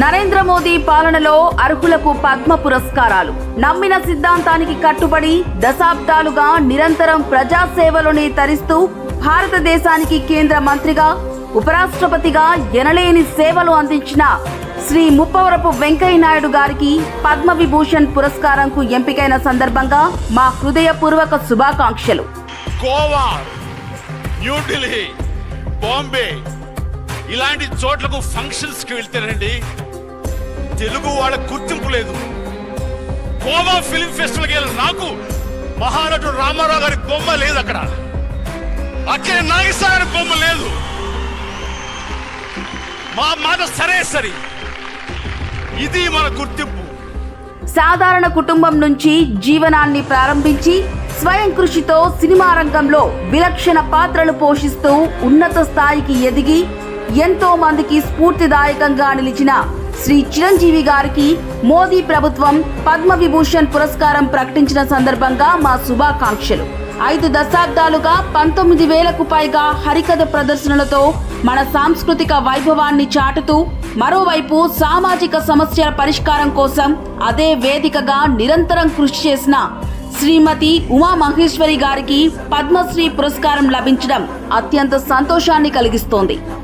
నరేంద్ర మోదీ పాలనలో అర్హులకు పద్మ పురస్కారాలు. నమ్మిన సిద్ధాంతానికి కట్టుబడి దశాబ్దాలుగా నిరంతరం ప్రజాసేవలోనే తరిస్తూ భారతదేశానికి కేంద్ర మంత్రిగా ఉపరాష్ట్రపతిగా ఎనలేని సేవలు అందించిన శ్రీ ముప్పవరపు వెంకయ్య నాయుడు గారికి పద్మ విభూషణ్ పురస్కారంకు ఎంపికైన సందర్భంగా మా హృదయపూర్వక శుభాకాంక్షలు. గోవా న్యూఢిల్లీ బాంబే ఇలాంటి చోట్లకు ఫంక్షన్స్కి వెళ్తేనండి తెలుగు వాళ్ళ గుర్తింపు లేదు. గోవా ఫిల్మ్ ఫెస్టివల్కి వెళ్ళిన నాకు మహానటుడు రామారావు గారి బొమ్మ లేదు అక్కడ. అక్కడ నాగేశ్వర గారి బొమ్మ లేదు. మా మాట సరే సరి. ఇది మన గుర్తింపు. సాధారణ కుటుంబం నుంచి జీవనాన్ని ప్రారంభించి స్వయం కృషితో సినిమా రంగంలో విలక్షణ పాత్రలు పోషిస్తూ ఉన్నత స్థాయికి ఎదిగి ఎంతో మందికి స్ఫూర్తిదాయకంగా నిలిచిన శ్రీ చిరంజీవి గారికి మోదీ ప్రభుత్వం పద్మ విభూషణ్ పురస్కారం ప్రకటించిన సందర్భంగా మా శుభాకాంక్షలు. ఐదు దశాబ్దాలుగా పంతొమ్మిది వేలకు పైగా హరికథ ప్రదర్శనలతో మన సాంస్కృతిక వైభవాన్ని చాటుతూ మరోవైపు సామాజిక సమస్యల పరిష్కారం కోసం అదే వేదికగా నిరంతరం కృషి చేసిన శ్రీమతి ఉమా మహేశ్వరి గారికి పద్మశ్రీ పురస్కారం లభించడం అత్యంత సంతోషాన్ని కలిగిస్తోంది.